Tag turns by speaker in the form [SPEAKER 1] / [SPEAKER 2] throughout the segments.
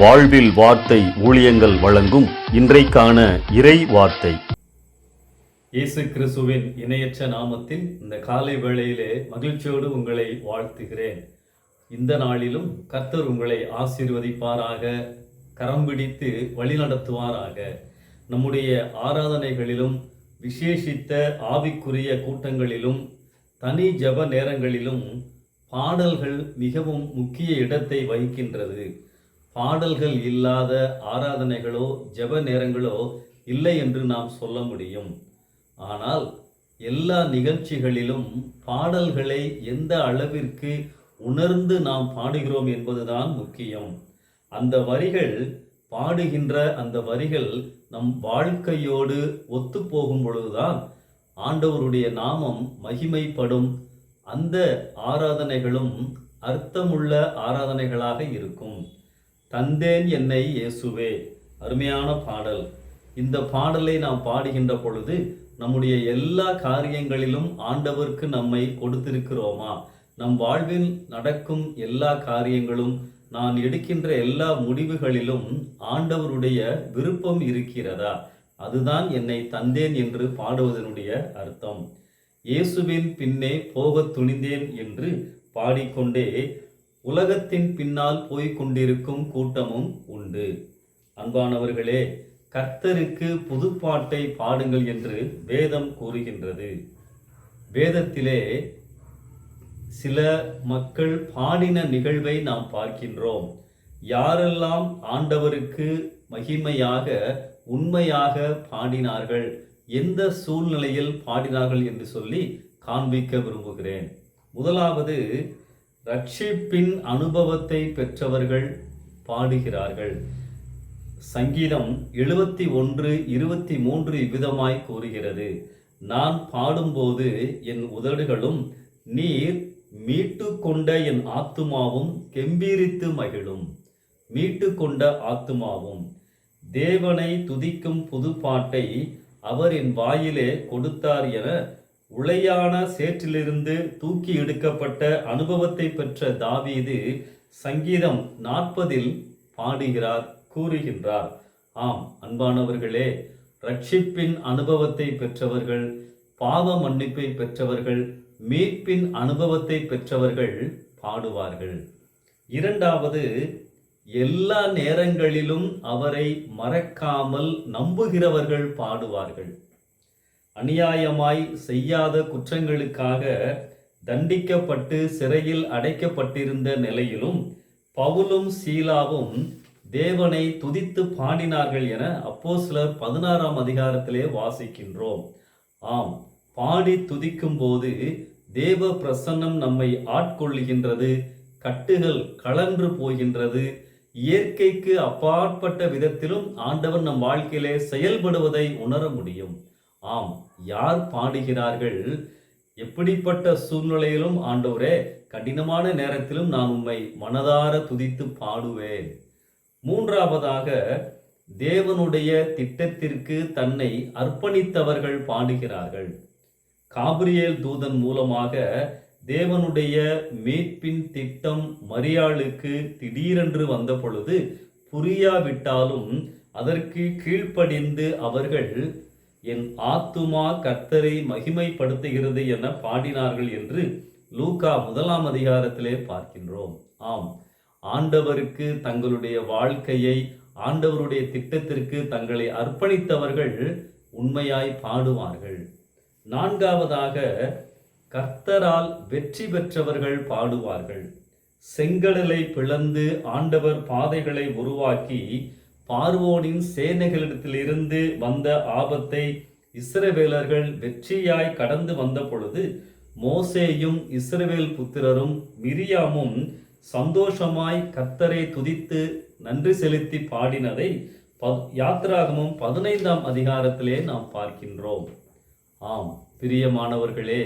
[SPEAKER 1] வாழ்வில் வார்த்தை ஊழியங்கள் வழங்கும் இன்றைக்கான இறை வார்த்தை.
[SPEAKER 2] இயேசு கிறிஸ்துவின் இணையற்ற நாமத்தில் இந்த காலை வேளையிலே மகிழ்ச்சியோடு உங்களை வாழ்த்துகிறேன். இந்த நாளிலும் கர்த்தர் உங்களை ஆசீர்வதிப்பாராக கரம் பிடித்து வழிநடத்துவாராக. நம்முடைய ஆராதனைகளிலும் விசேஷித்த ஆவிக்குரிய கூட்டங்களிலும் தனி ஜெப நேரங்களிலும் பாடல்கள் மிகவும் முக்கிய இடத்தை வகிக்கின்றது. பாடல்கள் இல்லாத ஆராதனைகளோ ஜெப நேரங்களோ இல்லை என்று நாம் சொல்ல முடியும். ஆனால் எல்லா நிகழ்ச்சிகளிலும் பாடல்களை எந்த அளவிற்கு உணர்ந்து நாம் பாடுகிறோம் என்பதுதான் முக்கியம். அந்த வரிகள் பாடுகின்ற அந்த வரிகள் நம் வாழ்க்கையோடு ஒத்துப்போகும் பொழுதுதான் ஆண்டவருடைய நாமம் மகிமைப்படும். அந்த ஆராதனைகளும் அர்த்தமுள்ள ஆராதனைகளாக இருக்கும். தந்தேன் என்னை இயேசுவே. அருமையான பாடல். இந்த பாடலை நாம் பாடுகின்ற பொழுது நம்முடைய எல்லா காரியங்களிலும் ஆண்டவருக்கு நம்மை கொடுத்திருக்கிறோமா? நம் வாழ்வில் நடக்கும் எல்லா காரியங்களும் நான் எடுக்கின்ற எல்லா முடிவுகளிலும் ஆண்டவருடைய விருப்பம் இருக்கிறதா? அதுதான் என்னை தந்தேன் என்று பாடுவதனுடைய அர்த்தம். இயேசுவின் பின்னே போகத் துணிந்தேன் என்று பாடிக்கொண்டே உலகத்தின் பின்னால் போய்க் கொண்டிருக்கும் கூட்டமும் உண்டு. அன்பானவர்களே கர்த்தருக்கு புதுப்பாட்டை பாடுங்கள் என்று வேதம் கூறுகின்றது. வேதத்திலே சில மக்கள் பாடின நிகழ்வை நாம் பார்க்கின்றோம். யாரெல்லாம் ஆண்டவருக்கு மகிமையாக உண்மையாக பாடினார்கள் எந்த சூழ்நிலையில் பாடினார்கள் என்று சொல்லி காண்பிக்க விரும்புகிறேன். முதலாவது ரட்சிப்பின் அனுபவத்தை பெற்றவர்கள் பாடுகிறார்கள். சங்கீதம் எழுபத்தி ஒன்று இருபத்தி மூன்று இவ்விதமாய் கூறுகிறது. நான் பாடும்போது என் உதடுகளும் நீர் மீட்டு கொண்ட என் ஆத்துமாவும் கெம்பீரித்து மகிழும். மீட்டு கொண்ட ஆத்துமாவும். தேவனை துதிக்கும் புது பாட்டை அவர் என் வாயிலே கொடுத்தார் என உளையான சேற்றிலிருந்து தூக்கி எடுக்கப்பட்ட அனுபவத்தை பெற்ற தாவீது சங்கீதம் நாற்பதில் பாடுகிறார் கூறுகின்றார். ஆம் அன்பானவர்களே ரட்சிப்பின் அனுபவத்தை பெற்றவர்கள் பாவ மன்னிப்பை பெற்றவர்கள் மீட்பின் அனுபவத்தை பெற்றவர்கள் பாடுவார்கள். இரண்டாவது எல்லா நேரங்களிலும் அவரை மறக்காமல் நம்புகிறவர்கள் பாடுவார்கள். அநியாயமாய் செய்யாத குற்றங்களுக்காக தண்டிக்கப்பட்டு சிறையில் அடைக்கப்பட்டிருந்த நிலையிலும் பவுலும் சீலாவும் தேவனை துதித்து பாடினார்கள் என அப்போ சிலர் பதினாறாம் அதிகாரத்திலே வாசிக்கின்றோம். ஆம் பாடி துதிக்கும் போது தேவ பிரசன்னம் நம்மை ஆட்கொள்ளுகின்றது கட்டுகள் கலன்று போகின்றது இயற்கைக்கு அப்பாற்பட்ட விதத்திலும் ஆண்டவர் நம் வாழ்க்கையிலே செயல்படுவதை உணர முடியும். ஆம் யார் பாடுகிறார்கள்? எப்படிப்பட்ட சூழ்நிலையிலும் ஆண்டவரே கடினமான நேரத்திலும் நான் உம்மை மனதார துதித்து பாடுவேன். மூன்றாவதாக தேவனுடைய திட்டத்திற்கு தன்னை அர்ப்பணித்தவர்கள் பாடுகிறார்கள். காபிரியல் தூதன் மூலமாக தேவனுடைய மீட்பின் திட்டம் மரியாளுக்கு திடீரென்று வந்த பொழுது புரியாவிட்டாலும் அதற்கு கீழ்ப்படிந்து அவர்கள் என் ஆத்துமா கர்த்தரை மகிமைப்படுத்துகிறது என பாடினார்கள் என்று லூகா முதலாம் அதிகாரத்திலே பார்க்கின்றோம். ஆம். ஆண்டவருக்கு தங்களுடைய வாழ்க்கையை ஆண்டவருடைய திட்டத்திற்கு தங்களை அர்ப்பணித்தவர்கள் உண்மையாய் பாடுவார்கள். நான்காவதாக கர்த்தரால் வெற்றி பெற்றவர்கள் பாடுவார்கள். செங்கடலை பிளந்து ஆண்டவர் பாதைகளை உருவாக்கி பார்வோனின் சேனைகளிடத்திலிருந்து வந்த ஆபத்தை இஸ்ரவேலர்கள் வெற்றியாய் கடந்து வந்த பொழுது மோசேயும் இஸ்ரவேல் புத்திரரும் மிரியாமும் சந்தோஷமாய் கத்தரை துதித்து நன்றி செலுத்தி பாடினதை ப யாத்ராகமும் பதினைந்தாம் அதிகாரத்திலே நாம் பார்க்கின்றோம். ஆம் பிரியமானவர்களே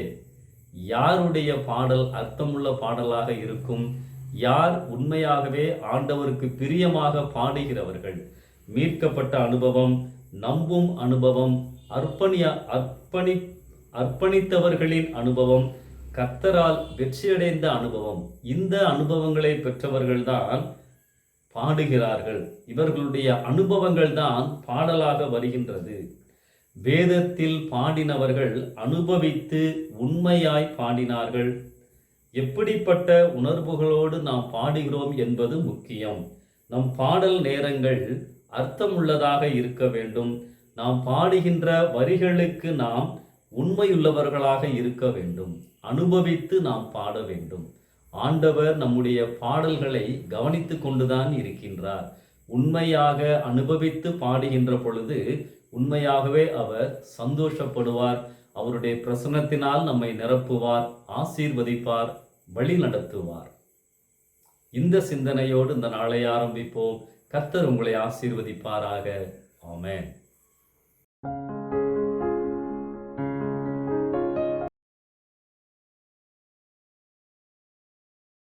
[SPEAKER 2] யாருடைய பாடல் அர்த்தமுள்ள பாடலாக இருக்கும்? யார் உண்மையாகவே ஆண்டவருக்கு பிரியமாக பாடுகிறவர்கள்? மீட்கப்பட்ட அனுபவம் நம்பும் அனுபவம் அர்ப்பணிய அர்ப்பணி அர்ப்பணித்தவர்களின் அனுபவம் கர்த்தரால் வெற்றியடைந்த அனுபவம். இந்த அனுபவங்களை பெற்றவர்கள்தான் பாடுகிறார்கள். இவர்களுடைய அனுபவங்கள் தான் பாடலாக வருகின்றது. வேதத்தில் பாடினவர்கள் அனுபவித்து உண்மையாய் பாடினார்கள். எப்படிப்பட்ட உணர்வுகளோடு நாம் பாடுகிறோம் என்பது முக்கியம். நம் பாடல் நேரங்கள் அர்த்தமுள்ளதாக இருக்க வேண்டும். நாம் பாடுகின்ற வரிகளுக்கு நாம் உண்மையுள்ளவர்களாக இருக்க வேண்டும். அனுபவித்து நாம் பாட வேண்டும். ஆண்டவர் நம்முடைய பாடல்களை கவனித்து கொண்டுதான் இருக்கின்றார். உண்மையாக அனுபவித்து பாடுகின்ற பொழுது உண்மையாகவே அவர் சந்தோஷப்படுவார். அவருடைய பிரசன்னத்தினால் நம்மை நிரப்புவார் ஆசீர்வதிப்பார் வழி நடத்துவார். இந்த சிந்தனையோடு இந்த நாளை ஆரம்பிப்போம். கர்த்தர் உங்களை ஆசீர்வதிப்பாராக. ஆமேன்.